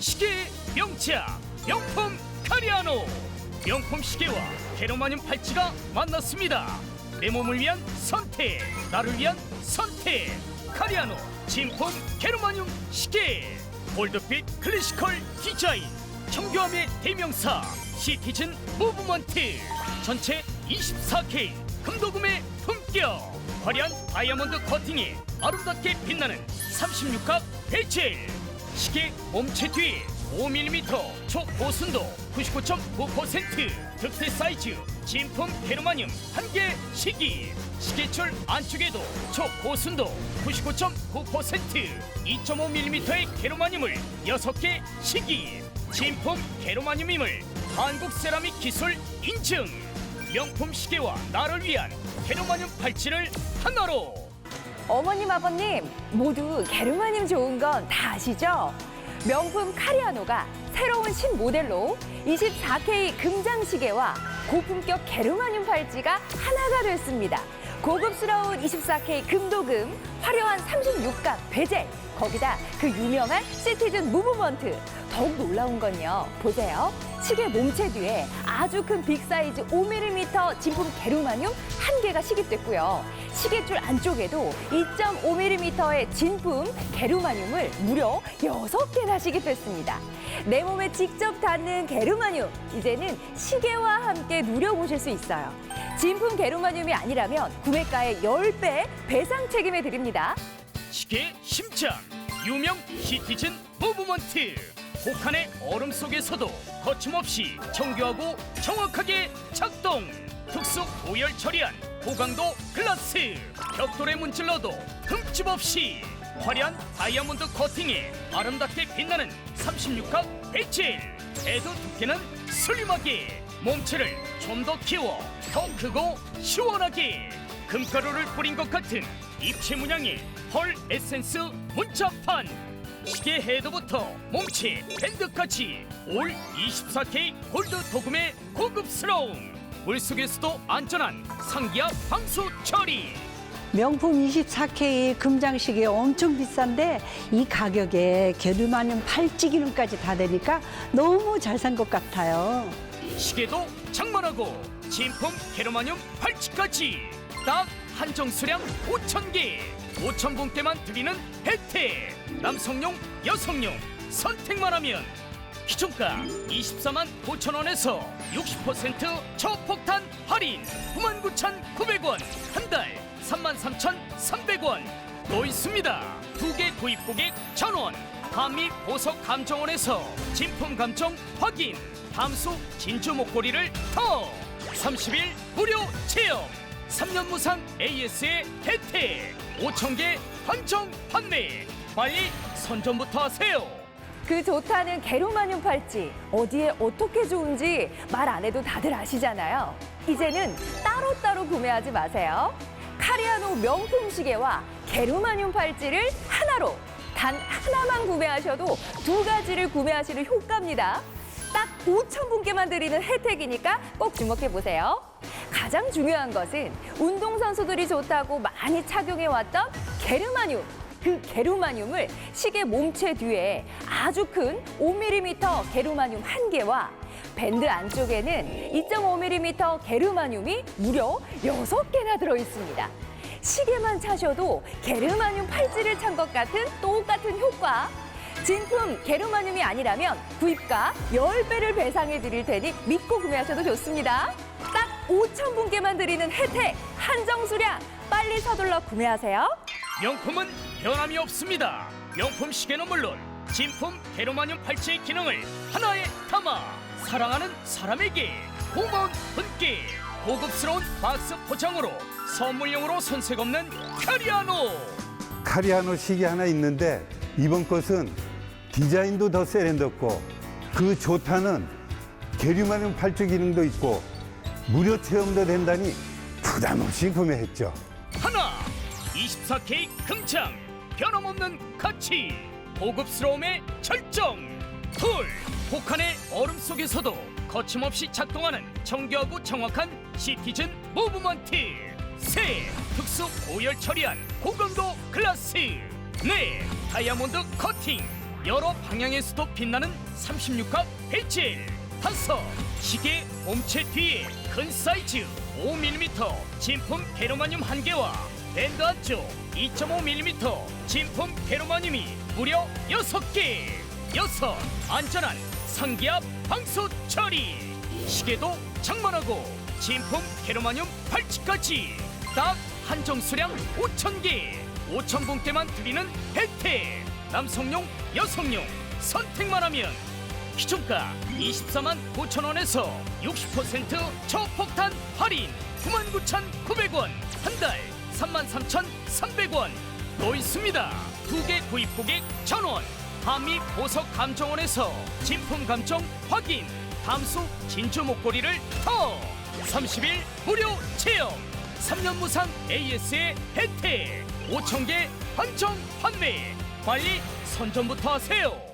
시계의 명차 명품 카리아노. 명품 시계와 게로마늄 팔찌가 만났습니다. 내 몸을 위한 선택 나를 위한 선택. 카리아노 진품 게로마늄 시계. 골드빛 클래시컬 디자인 청교함의 대명사 시티즌 무브먼트. 전체 24K 금도금의 품격. 화려한 다이아몬드 커팅에 아름답게 빛나는 36각 배젤 시계 몸체 뒤에 5mm 초고순도 99.9% 득대 사이즈 진품 게르마늄 한 개 시기. 시계줄 안쪽에도 초고순도 99.9% 2.5mm의 게르마늄을 6개 시기. 진품 게르마늄임을 한국 세라믹 기술 인증. 명품 시계와 나를 위한 게르마늄 팔찌를 하나로 어머님, 아버님 모두 게르마늄 좋은 건 다 아시죠? 명품 카리아노가 새로운 신모델로 24K 금장 시계와 고품격 게르마늄 팔찌가 하나가 됐습니다. 고급스러운 24K 금도금, 화려한 36각 베젤, 거기다 그 유명한 시티즌 무브먼트. 더욱 놀라운 건요. 보세요. 시계 몸체 뒤에 아주 큰 빅사이즈 5mm 진품 게르마늄 한 개가 시집됐고요. 시계줄 안쪽에도 2.5mm의 진품 게르마늄을 무려 6개나 시집했습니다. 내 몸에 직접 닿는 게르마늄, 이제는 시계와 함께 누려보실 수 있어요. 진품 게르마늄이 아니라면 구매가의 10배 배상 책임해 드립니다. 시계 심장 유명 시티즌 무브먼트 혹한의 얼음 속에서도 거침없이 정교하고 정확하게 작동. 특수 오열 처리한 고강도 글라스. 벽돌에 문질러도 흠집 없이 화려한 다이아몬드 코팅에 아름답게 빛나는 36각 배칠 애도 두께는 슬림하게 몸체를 좀 더 키워 더 크고 시원하게 금가루를 뿌린 것 같은 입체 문양의 펄 에센스 문자판 시계 헤드부터 몸체 밴드까지 올 24K 골드 도금의 고급스러움. 물속에서도 안전한 상기압 방수 처리. 명품 24K 금장시계 엄청 비싼데 이 가격에 게르마늄 팔찌기능까지 다 되니까 너무 잘 산 것 같아요. 시계도 장만하고 진품 게르마늄 팔찌까지. 딱 한정 수량 5,000개 5,000분께만 드리는 혜택! 남성용 여성용 선택만 하면 기존가 24만 9천 원에서 60% 저폭탄 할인! 99,900원! 한 달 33,300원! 또 있습니다. 두 개 구입 고객 전원! 한미 보석 감정원에서 진품 감정 확인! 함수 진주 목걸이를 더! 30일 무료 체험 3년 무상 AS의 혜택 5,000개 한정 판매 빨리 선점부터 하세요 그 좋다는 게르마늄 팔찌 어디에 어떻게 좋은지 말 안 해도 다들 아시잖아요. 이제는 따로따로 구매하지 마세요. 카리아노 명품 시계와 게르마늄 팔찌를 하나로 단 하나만 구매하셔도 두 가지를 구매하시는 효과입니다. 딱 5천 분께만 드리는 혜택이니까 꼭 주목해 보세요. 가장 중요한 것은 운동선수들이 좋다고 많이 착용해왔던 게르마늄. 그 게르마늄을 시계 몸체 뒤에 아주 큰 5mm 게르마늄 한 개와 밴드 안쪽에는 2.5mm 게르마늄이 무려 6개나 들어 있습니다. 시계만 차셔도 게르마늄 팔찌를 찬 것 같은 똑같은 효과. 진품 게르마늄이 아니라면 구입가 10배를 배상해 드릴 테니 믿고 구매하셔도 좋습니다. 딱 5천 분께만 드리는 혜택 한정 수량 빨리 서둘러 구매하세요. 명품은 변함이 없습니다. 명품 시계는 물론 진품 게르마늄 팔찌의 기능을 하나에 담아 사랑하는 사람에게 고마운 분께 고급스러운 박스 포장으로 선물용으로 손색 없는 카리아노 카리아노 시계 하나 있는데 이번 것은 디자인도 더 세련됐고 그 좋다는 게르마늄 팔찌 기능도 있고 무료 체험도 된다니 부담 없이 구매했죠. 하나 24K 금창 변함없는 가치 고급스러움의 절정. 둘 북한의 얼음 속에서도 거침없이 작동하는 정교하고 정확한 시티즌 무브먼트. 세 특수 오열 처리한 고강도 글라스. 네 다이아몬드 커팅. 여러 방향에서도 빛나는 36합 배칠 다섯 시계 몸체 뒤에 큰 사이즈 5mm 진품 게로마늄 한 개와 밴드 안쪽 2.5mm 진품 게로마늄이 무려 여섯 개. 여섯. 안전한 상기압 방수 처리. 시계도 장만하고 진품 게로마늄 팔찌까지 딱 한정 수량 5,000개. 5,000분께만 드리는 혜택. 남성용 여성용 선택만 하면 기존가 24만 9천 원에서 60% 초폭탄 할인. 99,900원. 한 달 33,300원. 또 있습니다. 두 개 구입 고객 전원. 한미 보석 감정원에서 진품 감정 확인. 담수 진주 목걸이를 더. 30일 무료 체험 3년 무상 AS의 혜택. 5,000개 한정 판매. 빨리 선점부터 하세요